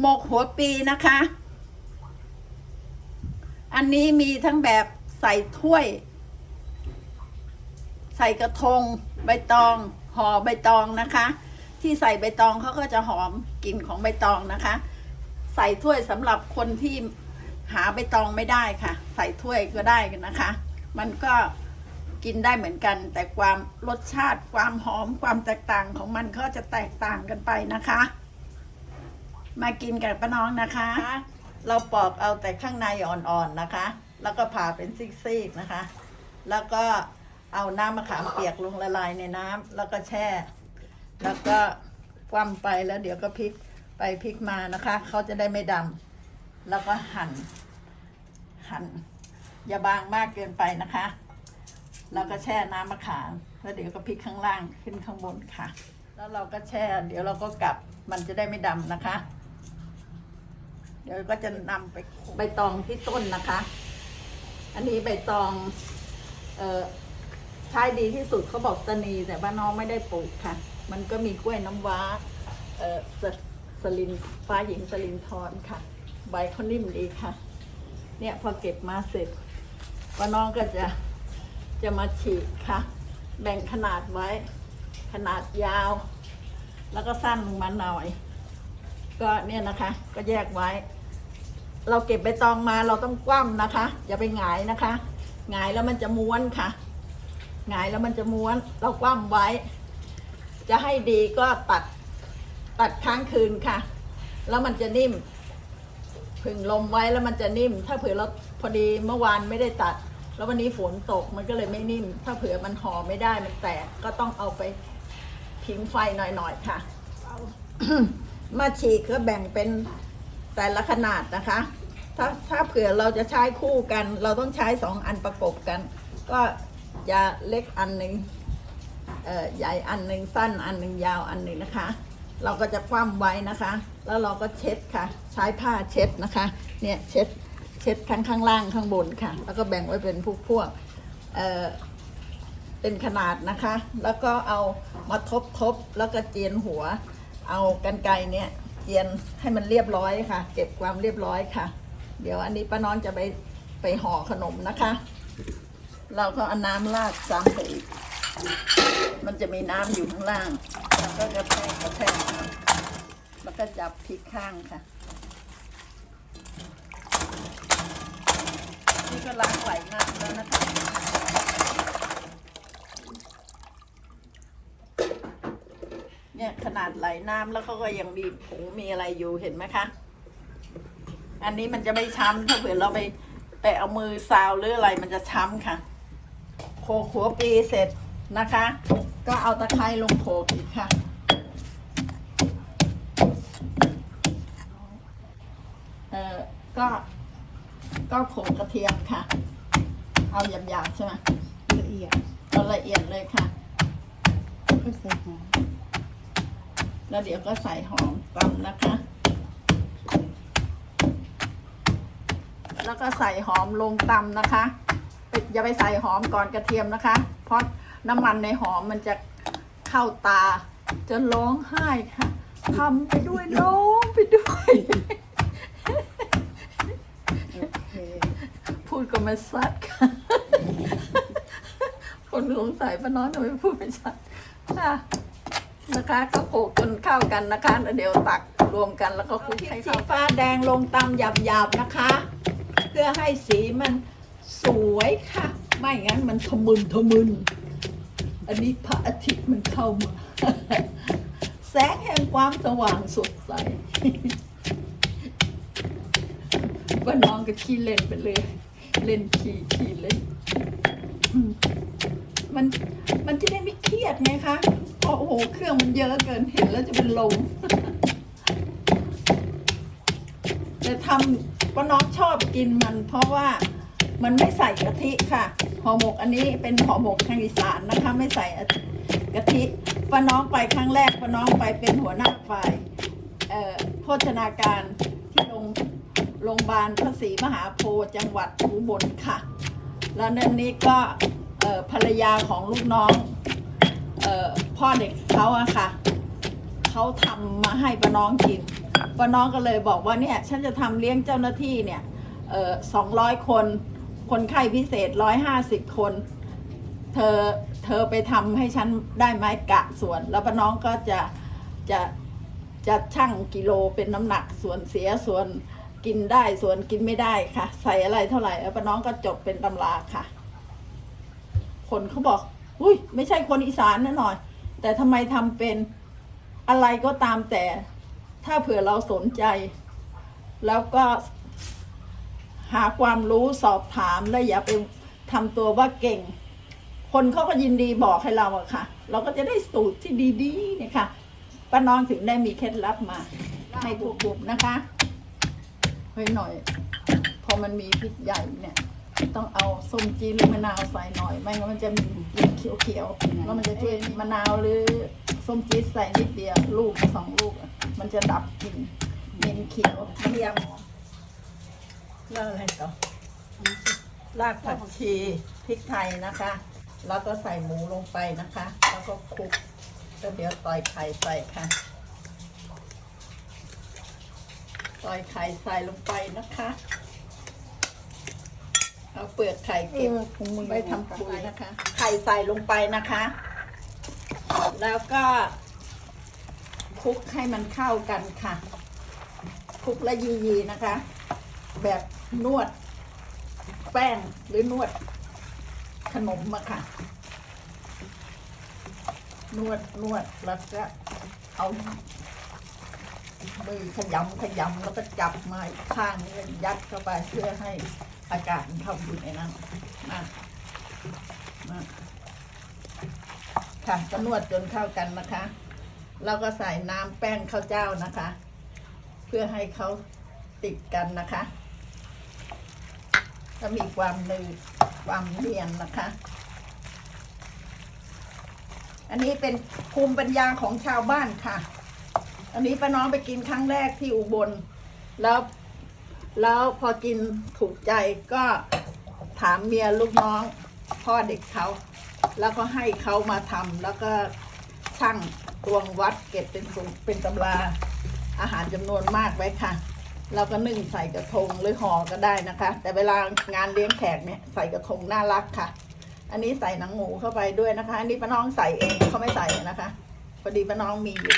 หมกหัวปีนะคะ อันนี้มีทั้งแบบใส่ถ้วย ใส่กระทง ใบตองห่อใบตองนะคะ ที่ใส่ใบตองเขาก็จะหอมกลิ่นของใบตองนะคะ ใส่ถ้วยสำหรับคนที่หาใบตองไม่ได้ค่ะ ใส่ถ้วยก็ได้นะคะ มันก็กินได้เหมือนกัน แต่ความรสชาติความหอมความแตกต่างของมันก็จะแตกต่างกันไปนะคะ มากินกับป้าน้องนะคะ เราปอกเอาแต่ข้างในอ่อนๆนะคะ แล้วก็ผ่าเป็นซีกๆนะคะ แล้วก็เอาน้ำมะขามเปียกลงละลายในน้ำแล้วก็แช่ แล้วก็คว่ำไปแล้วเดี๋ยวก็พลิกไปพลิกมานะคะเขาจะได้ไม่ดำแล้วก็หั่น หั่นอย่าบางมากเกินไปนะคะ แล้วก็แช่น้ำมะขามแล้วเดี๋ยวก็พลิกข้างล่างขึ้นข้างบนค่ะ แล้วเราก็แช่ เดี๋ยวเราก็กลับมันจะได้ไม่ดำนะคะ เดี๋ยวก็จะนำไปใบตองที่ต้นนะคะ อันนี้ใบตอง เอ่อใช้ดีที่สุดเขาบอกตะนีแต่บ้านน้องไม่ได้ปลูกค่ะ มันก็มีกล้วยน้ำว้า เอ่อสสลินฟ้าหญิงสลินทรค่ะ ใบเขานิ่มดีค่ะ เนี่ยพอเก็บมาเสร็จป้าน้องก็จะจะมาฉีกค่ะ แบ่งขนาดไว้ ขนาดยาว แล้วก็สั้นลงมาหน่อย ก็เนี่ยนะคะ ก็แยกไว้ เราเก็บใบตองมาเราต้องคว่ำนะคะ อย่าไปหงายนะคะหงายแล้วมันจะม้วนค่ะหงายแล้วมันจะม้วน เราคว่ำไว้ จะให้ดีก็ตัดตัดค้างคืนค่ะ แล้วมันจะนิ่ม ผึ่งลมไว้แล้วมันจะนิ่ม ถ้าเผื่อเราพอดีเมื่อวานไม่ได้ตัด แล้ววันนี้ฝนตกมันก็เลยไม่นิ่ม ถ้าเผื่อมันห่อไม่ได้มันแตกก็ต้องเอาไปผิงไฟหน่อยๆค่ะ มาฉีกก็แบ่งเป็นแต่ละขนาดนะคะ ถ้าถ้าเผื่อเราจะใช้คู่กัน เราต้องใช้สองอันประกบกัน ก็จะเล็กอันหนึ่งใหญ่อันหนึ่งสั้นอันหนึ่งยาวอันหนึ่งนะคะ เราก็จะคว่ำไว้นะคะ แล้วเราก็เช็ดค่ะ ใช้ผ้าเช็ดนะคะ เนี่ยเช็ดเช็ดข้างข้างล่างข้างบนค่ะ แล้วก็แบ่งไว้เป็นพวกพวกเออเป็นขนาดนะคะ แล้วก็เอามาทบทบๆแล้วก็เจียนหัว เอากันไกเนี่ยเจียนให้มันเรียบร้อยค่ะ เก็บความเรียบร้อยค่ะ เดี๋ยวอันนี้ป้าน้องจะไปไปห่อขนมนะคะ เราก็เอาน้ำราดซ้ำไปอีก มันจะมีน้ำอยู่ข้างล่างแล้วก็กระแทกกระแทกแล้วก็จับพลิกข้างค่ะนี่ก็ล้างไหลน้ำแล้วนะคะ เนี่ยขนาดไหลน้ำแล้วเขาก็ยังมีผงมีอะไรอยู่เห็นไหมคะ อันนี้มันจะไม่ช้ำถ้าเผื่อเราไปไปเอามือซาวหรืออะไรมันจะช้ำค่ะ โขกหัวปีเสร็จนะคะ ก็เอาตะไคร้ลงโขกอีกค่ะเอ่อก็ก็โขกกระเทียมค่ะ เอาหยาบๆใช่ไหมละเอียดเอาละเอียดเลยค่ะ ก็ใส่หอม แล้วเดี๋ยวก็ใส่หอมตำนะคะ แล้วก็ใส่หอมลงตำนะคะอย่าไปใส่หอมก่อนกระเทียมนะคะ เพราะน้ำมันในหอมมันจะเข้าตาจะร้องไห้ค่ะทำไปด้วยร้องไปด้วยโอเคพูดก็ไม่ชัดค่ะ คนสงสัยป้าน้อยทำไมพูดไม่ชัดค่ะ นะคะก็โขลกจนเข้ากันนะคะแล้วเดี๋ยวตักรวมกันแล้วก็คลุกให้เข้าฟ้าแดงลงตำหยาบๆนะคะ เพื่อให้สีมันสวยค่ะ ไม่งั้นมันทะมึนทะมึน อันนี้พระอาทิตย์มันเข้ามา แสงแห่งความสว่างสดใส ว่าน้องก็ขี้เล่นไปเลย เล่นขี้ขี้เล่นอืมมันมันจะได้ไม่เครียดไงคะ เพราะโอ้โหเครื่องมันเยอะเกินเห็นแล้วจะเป็นลมแต่ทำว่าน้องชอบกินมันเพราะว่ามันไม่ใส่กะทิค่ะห่อหมกอันนี้เป็นห่อหมกทางอีสานนะคะ ไม่ใส่กะทิป้าน้องไปครั้งแรกป้าน้องไปเป็นหัวหน้าฝ่ายโภชนาการที่โรงโรงพยาบาลพระศรีมหาโพธิ์จังหวัดอุบลค่ะ แล้วนั่นนี้ก็ภรรยาของลูกน้อง เออ พ่อเด็กเขาอะค่ะเขาทำมาให้ป้าน้องกินป้าน้องก็เลยบอกว่าเนี่ย ฉันจะทำเลี้ยงเจ้าหน้าที่เนี่ยเออสองร้อยคน คนไข้พิเศษร้อยห้าสิบคน เธอเธอไปทำให้ฉันได้ไหมกะส่วน แล้วป้าน้องก็จะจะจะชั่งกิโลเป็นน้ำหนักส่วนเสียส่วนกินได้ส่วนกินไม่ได้ค่ะ ใส่อะไรเท่าไหร่แล้วป้าน้องก็จดเป็นตำราค่ะ คนเขาบอก อุ้ยไม่ใช่คนอีสานแนะหน่อย แต่ทำไมทำเป็นอะไรก็ตามแต่ถ้าเผื่อเราสนใจ แล้วก็หาความรู้สอบถามและอย่าไปทำตัวว่าเก่ง คนเขาก็ยินดีบอกให้เราอะค่ะ เราก็จะได้สูตรที่ดีๆเนี่ยค่ะป้าน้องถึงได้มีเคล็ดลับมา ให้บุบๆนะคะเฮ้ยหน่อย พอมันมีพริกใหญ่เนี่ย ต้องเอาส้มจีนหรือมะนาวใส่หน่อย ไม่งั้นมันจะมีกลิ่นเขียวๆแล้วมันจะช่วยมะนาวหรือส้มจีนใส่นิดเดียวลูกสองลูก มันจะดับกลิ่นเหม็นเขียวเทียมแล้วอะไรต่อรากผักชีพริกไทยนะคะ แล้วก็ใส่หมูลงไปนะคะ แล้วก็คลุกแล้วเดี๋ยวต่อยไข่ใส่ค่ะต่อยไข่ใส่ลงไปนะคะ เอาเปลือกไข่เก็บเออถุงมือไว้ทำปุ๋ยนะคะ ไข่ใส่ลงไปนะคะ แล้วก็คลุกให้มันเข้ากันค่ะคลุกและยียีนะคะ แบบนวดแป้งหรือนวดขนมอะค่ะ นวดนวดแล้วก็เอามือขยำขยำแล้วก็จับมาอีกข้างนี้ยัดเข้าไปเพื่อให้ อากาศมันเข้าอยู่ในนั้นมามาค่ะก็นวดจนเข้ากันนะคะแล้วก็ใส่น้ำแป้งข้าวเจ้านะคะ เพื่อให้เขาติดกันนะคะถ้ามีความหนืดความเนียนนะคะ อันนี้เป็นภูมิปัญญาของชาวบ้านค่ะ อันนี้ป้าน้องไปกินครั้งแรกที่อุบล แล้ว แล้วพอกินถูกใจก็ถามเมียลูกน้อง พ่อเด็กเขาแล้วก็ให้เขามาทำแล้วก็ช่างตวงวัดเก็บเป็นสูงเป็นตำราอาหารจำนวนมากไว้ค่ะ เราก็นึ่งใส่กระทงหรือห่อก็ได้นะคะ แต่เวลางานเลี้ยงแขกเนี่ยใส่กระทงน่ารักค่ะ อันนี้ใส่หนังหมูเข้าไปด้วยนะคะ อันนี้ป้าน้องใส่เองเขาไม่ใส่นะคะพอดีป้าน้องมีอยู่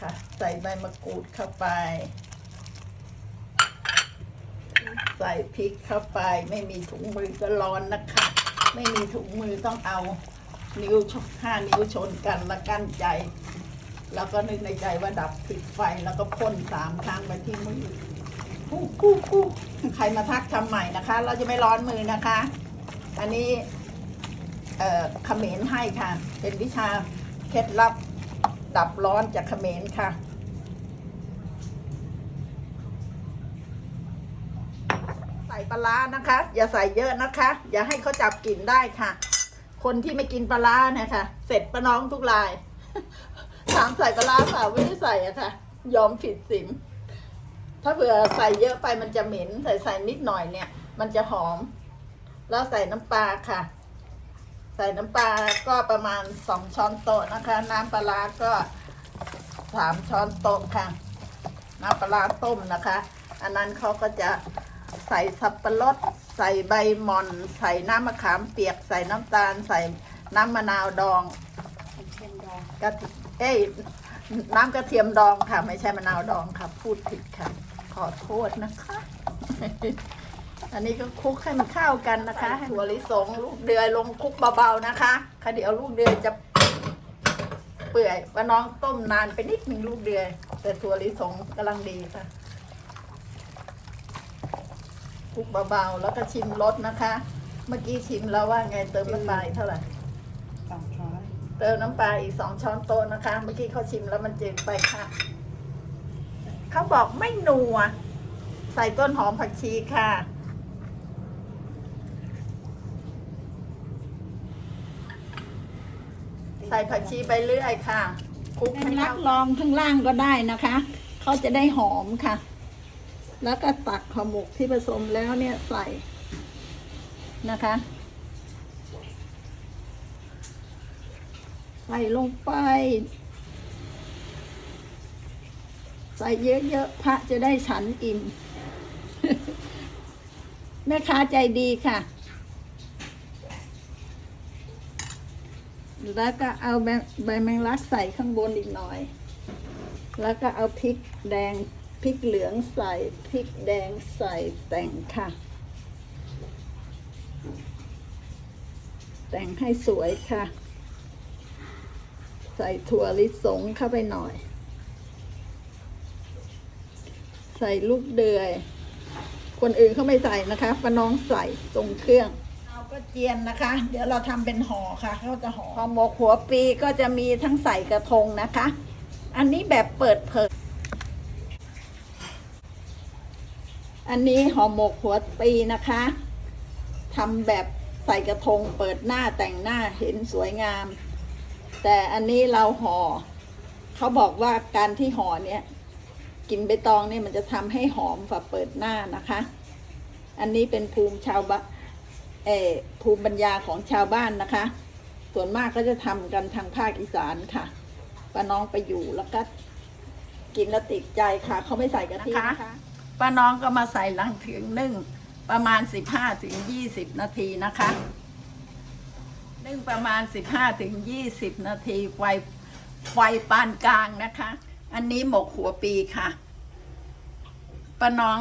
ค่ะ ใส่ใบมะกรูดเข้าไป ใส่พริกเข้าไป ไม่มีถุงมือก็ร้อนนะคะ ไม่มีถุงมือต้องเอานิ้วชนห้านิ้วชนกันแล้วกั้นใจ แล้วก็นึกในใจว่าดับปิดไฟแล้วก็พ่นสามครั้งไปที่มือกู้กู้กู้ใครมาทักทำใหม่นะคะ เราจะไม่ร้อนมือนะคะ อันนี้เอ่อเขมรให้ค่ะ เป็นวิชาเคล็ดลับดับร้อนจากเขมรค่ะ ใส่ ปลาร้านะคะ อย่าใส่เยอะนะคะ อย่าให้เขาจับกลิ่นได้ค่ะ คนที่ไม่กินปลาร้าเนี่ยค่ะ เสร็จป้าน้องทุกราย ถามใส่ปลาร้าเปล่าไม่ได้ใส่อะค่ะ ยอมผิดศีลถ้าเผื่อใส่เยอะไปมันจะเหม็นใส่ใส่นิดหน่อยเนี่ย มันจะหอม แล้วใส่น้ำปลาค่ะ ใส่น้ำปลาก็ประมาณสองช้อนโต๊ะนะคะ น้ำปลาร้าก็สามช้อนโต๊ะค่ะน้ำปลาต้มนะคะ อันนั้นเขาก็จะ ใส่สับปะรด ใส่ใบหม่อน ใส่น้ำมะขามเปียก ใส่น้ำตาล ใส่น้ำมะนาวดองเช่นดองกะทิเอ้ยน้ำกระเทียมดองค่ะ ไม่ใช่มะนาวดองค่ะ พูดผิดค่ะ ขอโทษนะคะ อันนี้ก็คลุกให้มันเข้ากันนะคะให้หัวลิสงลูกเดือยลงคลุกเบาๆนะคะค่ะเดี๋ยวลูกเดือยจะเปื่อยว่าน้องต้มนานไปนิดหนึ่งลูกเดือย แต่ถั่วลิสงกำลังดีค่ะค ลุกเบาๆ แล้วก็ชิมรสนะคะ เมื่อกี้ชิมแล้วว่าไงเติมน้ำปลาอีกเท่าไหร่สองช้อนเติมน้ำปลาอีกสองช้อนโต๊ะนะคะ เมื่อกี้เขาชิมแล้วมันจืดไปค่ะ เขาบอกไม่นัว ใส่ต้นหอมผักชีค่ะ ใส่ผักชีไปเรื่อยค่ะคลุกให้นักลองข้างล่างก็ได้นะคะ เขาจะได้หอมค่ะ แล้วก็ตักขาวหมกที่ผสมแล้วเนี่ยใส่นะคะ ใส่ลงไป ใส่เยอะๆพระจะได้ฉันอิ่ม แม่ค้าใจดีค่ะ แล้วก็เอาใบแมงลักใส่ข้างบนอีกหน่อย แล้วก็เอาพริกแดง พริกเหลืองใส่พริกแดงใส่แต่งค่ะ แต่งให้สวยค่ะ ใส่ถั่วลิสงเข้าไปหน่อย ใส่ลูกเดือย คนอื่นเขาไม่ใส่นะคะป้าน้องใส่ตรงเครื่องเราก็เจียนนะคะ เดี๋ยวเราทำเป็นห่อค่ะเขาจะห่อห่อหมกหัวปีก็จะมีทั้งใส่กระทงนะคะ อันนี้แบบเปิดเผย อันนี้ห่อหมกหัวปีนะคะทำแบบใส่กระทงเปิดหน้าแต่งหน้าเห็นสวยงาม แต่อันนี้เราห่อเขาบอกว่าการที่ห่อเนี้ยกินใบตองเนี่ยมันจะทำให้หอมฝ่าเปิดหน้านะคะ อันนี้เป็นภูมิชาวบ้านเออภูมิปัญญาของชาวบ้านนะคะ ส่วนมากก็จะทำกันทางภาคอีสานค่ะป้าน้องไปอยู่แล้วก็กินแล้วติดใจค่ะ เขาไม่ใส่กะทินะคะ ป้าน้องก็มาใส่หลังถึงนึ่งประมาณสิบห้าถึงยี่สิบนาทีนะคะนึ่งประมาณสิบห้าถึงยี่สิบนาทีไฟไฟปานกลางนะคะ อันนี้หมกหัวปีค่ะป้าน้อง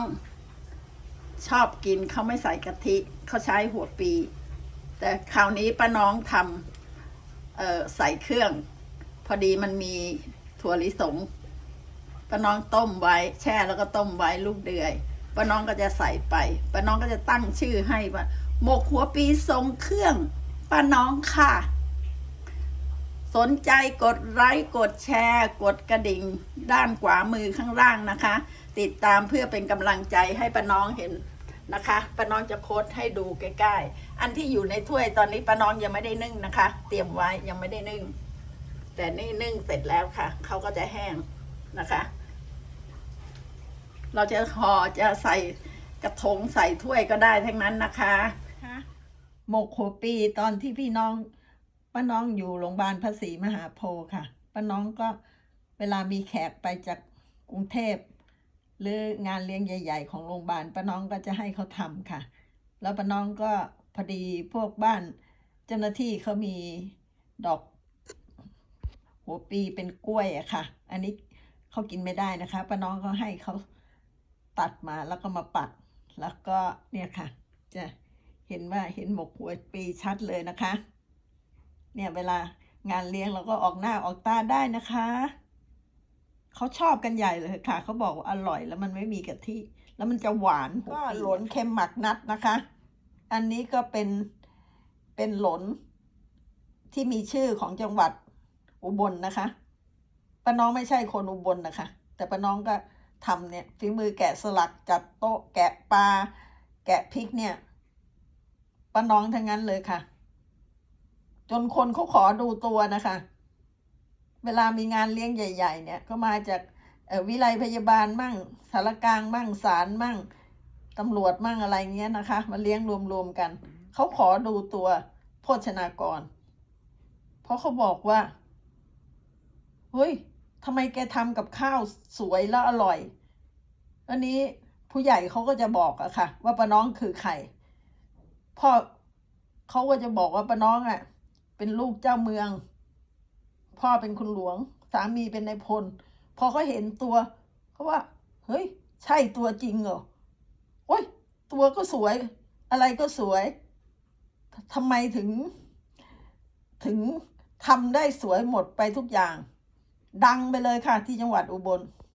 ชอบกินเขาไม่ใส่กะทิเขาใช้หัวปี แต่คราวนี้ป้าน้องทำใส่เครื่อง พอดีมันมีถั่วลิสง ป้าน้องต้มไว้ แช่แล้วก็ต้มไว้ลูกเดือยป้าน้องก็จะใส่ไปป้าน้องก็จะตั้งชื่อให้ว่าหมกหัวปีทรงเครื่องป้าน้องค่ะ สนใจกดไลค์กดแชร์ กดกระดิ่ง ด้านขวามือข้างล่างนะคะ ติดตามเพื่อเป็นกำลังใจให้ป้าน้องเห็นนะคะป้าน้องจะโค้ดให้ดูใกล้ๆ อันที่อยู่ในถ้วยตอนนี้ป้าน้องยังไม่ได้นึ่งนะคะ เตรียมไว้ยังไม่ได้นึ่ง แต่นี่นึ่งเสร็จแล้วค่ะเขาก็จะแห้ง นะคะ เราจะห่อจะใส่กระทงใส่ถ้วยก็ได้ทั้งนั้นนะคะหมกหัวปีตอนที่พี่น้องป้าน้องอยู่โรงพยาบาลพระศรีมหาโพธิ์ค่ะป้าน้องก็เวลามีแขกไปจากกรุงเทพหรืองานเลี้ยงใหญ่ ๆ ของโรงพยาบาลป้าน้องก็จะให้เขาทำค่ะ แล้วป้าน้องก็พอดีพวกบ้านเจ้าหน้าที่เขามีดอก หัวปีเป็นกล้วยอะค่ะ อันนี้ เขากินไม่ได้นะคะป้าน้องก็ให้เขาตัดมาแล้วก็มาปัดแล้วก็เนี่ยค่ะ จะเห็นว่าเห็นหมกหัวปีชัดเลยนะคะ เนี่ยเวลางานเลี้ยงเราก็ออกหน้าออกตาได้นะคะเขาชอบกันใหญ่เลยค่ะเขาบอกว่าอร่อยแล้วมันไม่มีกะทิแล้วมันจะหวานก็หลนเค็มหมักนัดนะคะ อันนี้ก็เป็นเป็นหลนที่มีชื่อของจังหวัดอุบลนะคะ ป้าน้องไม่ใช่คนอุบลนะคะ แต่ป้าน้องก็ทำเนี่ยฝีมือแกะสลักจัดโต๊ะแกะปลาแกะพริกเนี่ยป้าน้องทั้งนั้นเลยค่ะ จนคนเขาขอดูตัวนะคะ เวลามีงานเลี้ยงใหญ่ ๆ เนี่ย ก็มาจากวิไลพยาบาลมั่งสารกลางมั่งศาลมั่งตำรวจมั่งอะไรเงี้ยนะคะ มาเลี้ยงรวมๆกัน เขาขอดูตัวโภชนากร เพราะเขาบอกว่า เฮ้ย ทำไมแกทำกับข้าวสวยแล้วอร่อย อันนี้ผู้ใหญ่เขาก็จะบอกอะค่ะ ว่าป้าน้องคือใครพ่อเขาก็จะบอกว่าป้าน้องอะเป็นลูกเจ้าเมือง พ่อเป็นคุณหลวง สามีเป็นนายพล พอเขาเห็นตัวเขาว่า เฮ้ย ใช่ตัวจริงเหรอโอ้ย ตัวก็สวย อะไรก็สวยทำไมถึง ถึงทำได้สวยหมดไปทุกอย่าง ดังไปเลยค่ะที่จังหวัดอุบล